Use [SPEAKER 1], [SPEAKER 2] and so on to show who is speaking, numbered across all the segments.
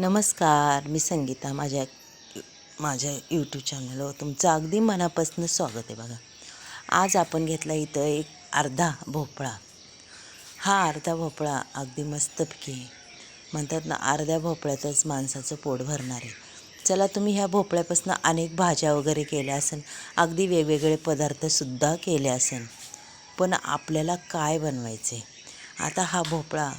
[SPEAKER 1] नमस्कार मी संगीता. माझ्या माझ्या यूट्यूब चॅनलवर तुमचं अगदी मनापासून स्वागत आहे बघा. आज आपण घेतला इथं एक अर्धा भोपळा. हा अर्धा भोपळा अगदी मस्तपैकी आहे. म्हणतात ना अर्ध्या भोपळ्यातच माणसाचं पोट भरणार आहे. चला तुम्ही ह्या भोपळ्यापासून अनेक भाज्या वगैरे केल्या असेल अगदी वेगवेगळे पदार्थसुद्धा केले असेल पण आपल्याला काय बनवायचे आता हा भोपळा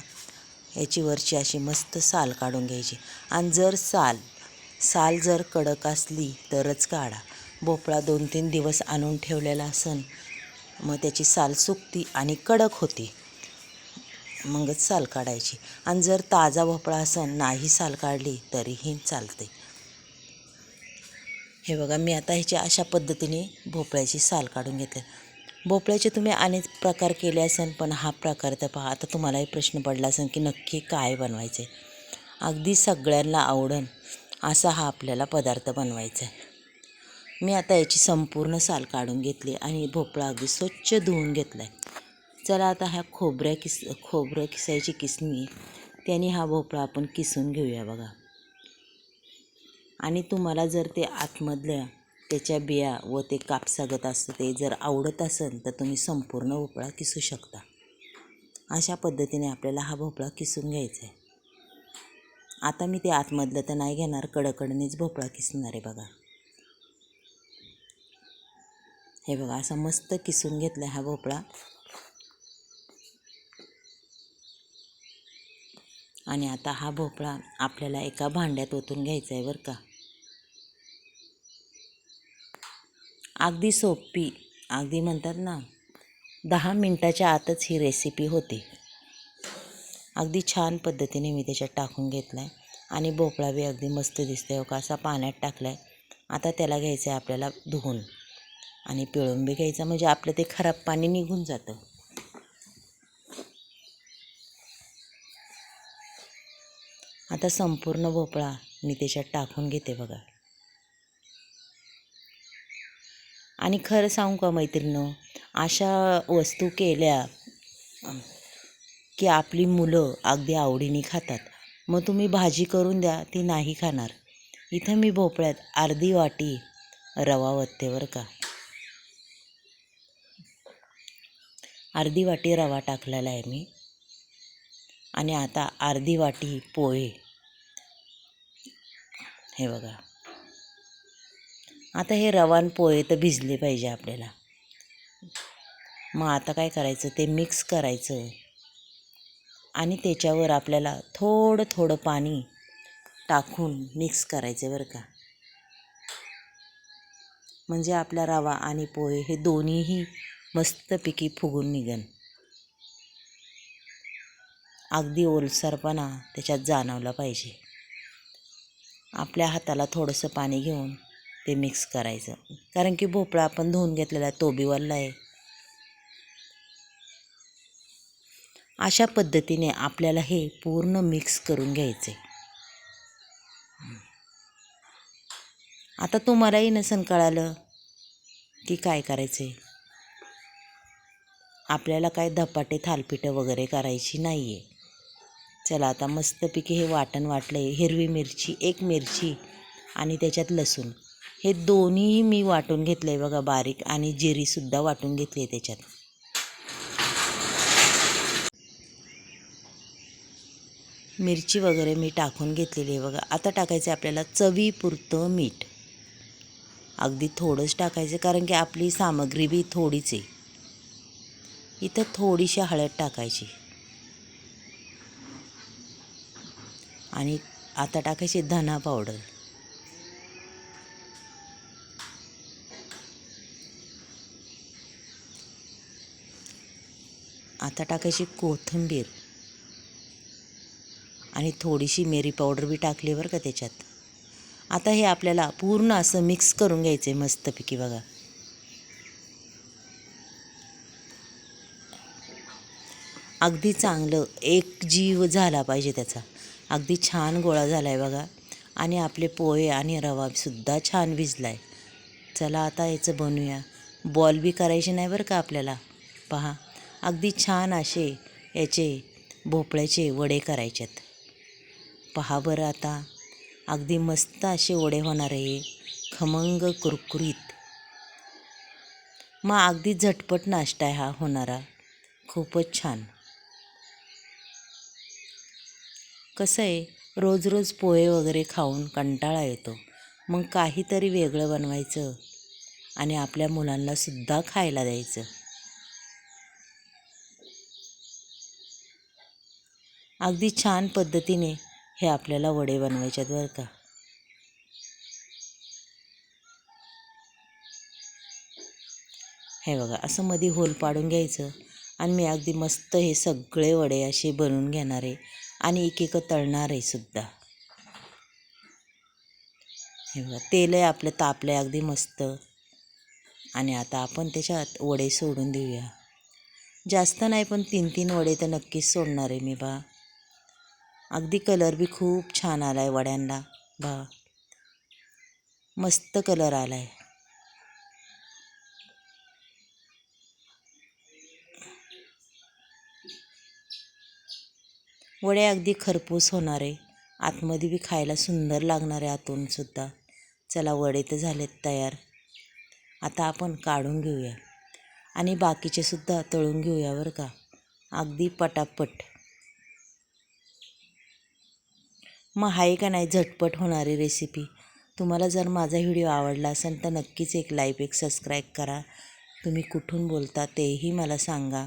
[SPEAKER 1] याची वरची अशी मस्त साल काढून घ्यायची. आणि जर साल साल जर कडक असली तरच काढा. भोपळा दोन तीन दिवस आणून ठेवलेला असन मग त्याची साल सुकती आणि कडक होती. मगच साल काढायची. आणि जर ताजा भोपळा असन नाही साल काढली तरीही चालते. हे बघा मी आता ह्याची अशा पद्धतीने भोपळ्याची साल काढून घेतली. भोपळ्याचे तुम्ही अनेक प्रकार केले असेल पण हा प्रकार तर पहा आता तुम्हालाही प्रश्न पडला असेल की नक्की काय बनवायचे अगदी सगळ्यांना आवडन असा हा आपल्याला पदार्थ बनवायचा आहे मी आता याची संपूर्ण साल काढून घेतली आणि भोपळा अगदी स्वच्छ धुवून घेतला आहे चला आता ह्या खोबऱ्या किस खोबरं किसायची किसणी त्याने हा भोपळा आपण किसून घेऊया बघा. आणि तुम्हाला जर ते आतमधल्या त्याच्या बिया व ते कापसागत असतं ते जर आवडत असेल तर तुम्ही संपूर्ण भोपळा किसू शकता. अशा पद्धतीने आपल्याला हा भोपळा किसून घ्यायचा आहे. आता मी ते आतमधलं तर नाही घेणार कडकडनेच भोपळा किसणार आहे बघा. हे बघा असा मस्त किसून घेतला हा भोपळा. आणि आता हा भोपळा आपल्याला एका भांड्यात ओतून घ्यायचा आहे बरं का. अगदी सोपी. अगदी म्हणतात ना दहा मिनटाच्या आतच ही रेसिपी होते. अगदी छान पद्धतीने मी त्याच्यात टाकून घेतला आहे आणि भोपळा बी अगदी मस्त दिसतो आहे हो का? असा पाण्यात टाकला आहे आता त्याला घ्यायचं आहे आपल्याला धुवून. आणि पिळून बी घ्यायचं म्हणजे आपलं ते खराब पाणी निघून जातं. आता संपूर्ण भोपळा मी त्याच्यात टाकून घेते बघा. आणि खरं सांगू का मैत्रिणं अशा वस्तू केल्या की आपली मुलं अगदी आवडीने खातात. मग तुम्ही भाजी करून द्या ती नाही खाणार. इथं मी भोपळ्यात अर्धी वाटी रवा वत्ते बरं का. अर्धी वाटी रवा टाकलेला आहे मी. आणि आता अर्धी वाटी पोहे. हे बघा. आता हे रवान पोहे तर भिजले पाहिजे आपल्याला. मग आता काय करायचं? ते मिक्स करायचं. आणि त्याच्यावर आपल्याला थोडं थोडं पाणी टाकून मिक्स करायचं बरं का. म्हणजे आपला रवा आणि पोहे हे दोन्हीही मस्तपैकी फुगून निघन. अगदी ओलसरपणा त्याच्यात जाणवला पाहिजे. आपल्या हाताला थोडंसं पाणी घेऊन ते मिक्स करायचं. कारण की भोपळा आपण धुवून घेतलेला आहे तो बी वरला आहे. अशा पद्धतीने आपल्याला हे पूर्ण मिक्स करून घ्यायचे आता तुम्हालाही नसन कळालं की काय करायचे आपल्याला काय धपाटे थालपिठं वगैरे करायची नाही आहे चला आता मस्तपैकी हे वाटण वाटलं आहे हिरवी मिरची एक मिरची आणि त्याच्यात लसूण. हे दोन्ही मी वाटून घेतलं आहे बघा बारीक आणि जिरीसुद्धा वाटून घेतली आहे त्याच्यात. मिरची वगैरे मी टाकून घेतलेली आहे बघा. आता टाकायचं आहे आपल्याला चवीपुरतं मीठ. अगदी थोडंच टाकायचं कारण की आपली सामग्री बी थोडीच आहे. इथं थोडीशी हळद टाकायची. आणि आता टाकायची धना पावडर. आता टाकायची कोथिंबीर. आणि थोडीशी मेरी पावडर बी टाकली बरं का त्याच्यात. आता हे आपल्याला पूर्ण असं मिक्स करून घ्यायचं आहे मस्तपैकी बघा. अगदी चांगलं एक जीव झाला पाहिजे त्याचा. अगदी छान गोळा झाला आहे बघा. आणि आपले पोहे आणि रवासुद्धा छान भिजला आहे चला आता याचं बनवूया. बॉल बी करायचे नाही बरं का आपल्याला. पहा. अगदी छान असे याचे भोपळ्याचे वडे करायचेत. पहा बरं आता. अगदी मस्त असे वडे होणार आहे. खमंग कुरकुरीत. मग अगदी झटपट नाश्ता आहे हा होणारा. खूपच छान. कसं आहे रोज रोज पोहे वगैरे खाऊन कंटाळा येतो. मग काहीतरी वेगळं बनवायचं आणि आपल्या मुलांनासुद्धा खायला द्यायचं. अगदी छान पद्धतीने हे आपल्याला वडे बनवायचे आहेत बरं का. हे बघा असं मध्ये होल पाडून घ्यायचं आणि मी अगदी मस्त हे सगळे वडे असे बनवून घेणार आहे आणि एक एक तळणार आहे सुद्धा. हे बघा तेल आहे आपलं तापलं आहे अगदी मस्त. आणि आता आपण त्याच्यात वडे सोडून देऊया. जास्त नाही पण तीन तीन वडे तर नक्कीच सोडणार आहे मी बा. अगदी कलर बी खूप छान आला आहे वड्यांना. बा मस्त कलर आला आहे वडे अगदी खरपूस होणारे आतमध्ये बी खायला सुंदर लागणारे आतून सुद्धा. चला वडे तर झालेत तयार. आता आपण काढून घेऊया. आणि बाकीचे सुद्धा तळून घेऊया बरं का. अगदी पटापट. मग आहे का नाही झटपट होणारी रेसिपी तुम्हाला जर माझा व्हिडिओ आवडला असेल तर नक्कीच एक लाईक एक सबस्क्राईब करा. तुम्ही कुठून बोलता तेही मला सांगा.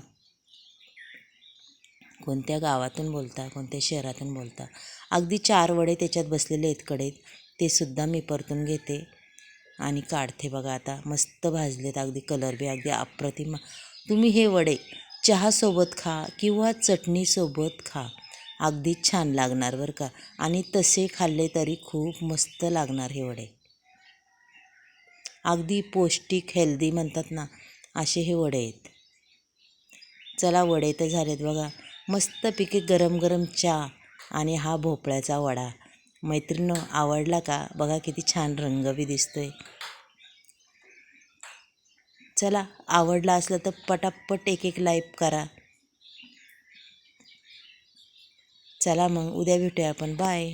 [SPEAKER 1] कोणत्या गावातून बोलता कोणत्या शहरातून बोलता? अगदी चार वडे त्याच्यात बसलेले आहेत कडेत. ते सुद्धा मी परतून घेते. आणि काढते बघा आता. मस्त भाजलेत अगदी कलर बी अगदी अप्रतिम. तुम्ही हे वडे चहासोबत खा किंवा चटणीसोबत खा. अगदीच छान लागणार बरं का. आणि तसे खाल्ले तरी खूप मस्त लागणार हे वडे. अगदी पौष्टिक हेल्दी म्हणतात ना असे हे वडे आहेत. चला वडे तर झालेत बघा. मस्तपैकी गरम गरम चहा आणि हा भोपळ्याचा वडा. मैत्रिणी आवडला का? बघा किती छान रंग बी दिसतोय. चला आवडला असलं तर पटापट एक एक लाईक करा. चला मग उद्या भेटूया आपण. बाय